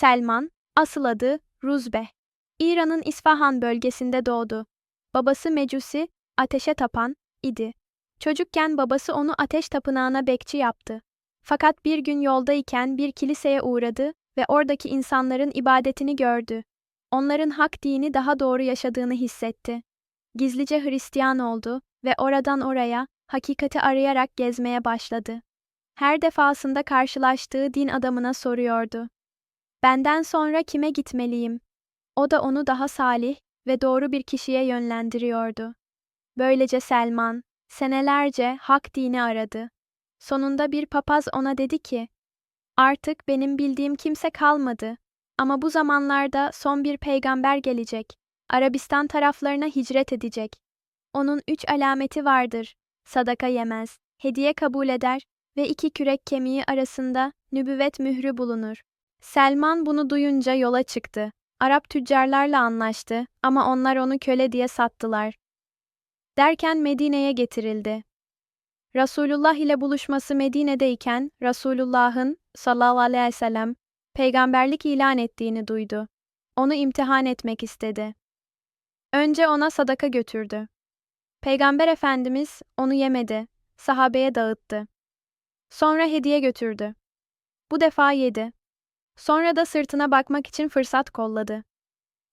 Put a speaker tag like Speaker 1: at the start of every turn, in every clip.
Speaker 1: Selman, asıl adı Ruzbe. İran'ın İsfahan bölgesinde doğdu. Babası Mecusi, ateşe tapan, idi. Çocukken babası onu ateş tapınağına bekçi yaptı. Fakat bir gün yoldayken bir kiliseye uğradı ve oradaki insanların ibadetini gördü. Onların hak dini daha doğru yaşadığını hissetti. Gizlice Hristiyan oldu ve oradan oraya hakikati arayarak gezmeye başladı. Her defasında karşılaştığı din adamına soruyordu. Benden sonra kime gitmeliyim? O da onu daha salih ve doğru bir kişiye yönlendiriyordu. Böylece Selman, senelerce hak dini aradı. Sonunda bir papaz ona dedi ki, Artık benim bildiğim kimse kalmadı. Ama bu zamanlarda son bir peygamber gelecek. Arabistan taraflarına hicret edecek. Onun üç alameti vardır. Sadaka yemez, hediye kabul eder ve iki kürek kemiği arasında nübüvvet mührü bulunur. Selman bunu duyunca yola çıktı. Arap tüccarlarla anlaştı ama onlar onu köle diye sattılar. Derken Medine'ye getirildi. Resulullah ile buluşması Medine'deyken Resulullah'ın sallallahu aleyhi ve sellem peygamberlik ilan ettiğini duydu. Onu imtihan etmek istedi. Önce ona sadaka götürdü. Peygamber Efendimiz onu yemedi, sahabeye dağıttı. Sonra hediye götürdü. Bu defa yedi. Sonra da sırtına bakmak için fırsat kolladı.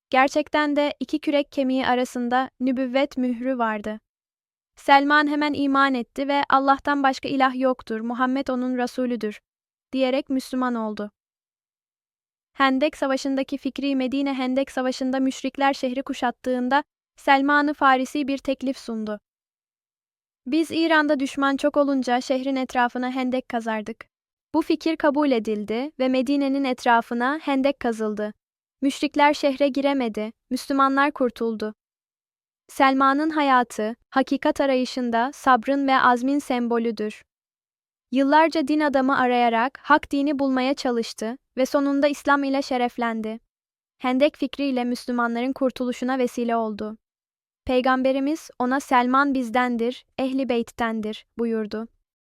Speaker 1: Gerçekten de iki kürek kemiği arasında nübüvvet mührü vardı. Selman hemen iman etti ve Allah'tan başka ilah yoktur, Muhammed onun Resulüdür, diyerek Müslüman oldu. Hendek Savaşı'ndaki Fikri Medine Hendek Savaşı'nda müşrikler şehri kuşattığında Selman-ı Farisi bir teklif sundu. Biz İran'da düşman çok olunca şehrin etrafına hendek kazardık. Bu fikir kabul edildi ve Medine'nin etrafına hendek kazıldı. Müşrikler şehre giremedi, Müslümanlar kurtuldu. Selman'ın hayatı, hakikat arayışında sabrın ve azmin sembolüdür. Yıllarca din adamı arayarak hak dini bulmaya çalıştı ve sonunda İslam ile şereflendi. Hendek fikriyle Müslümanların kurtuluşuna vesile oldu. Peygamberimiz ona Selman bizdendir, ehli beyttendir buyurdu.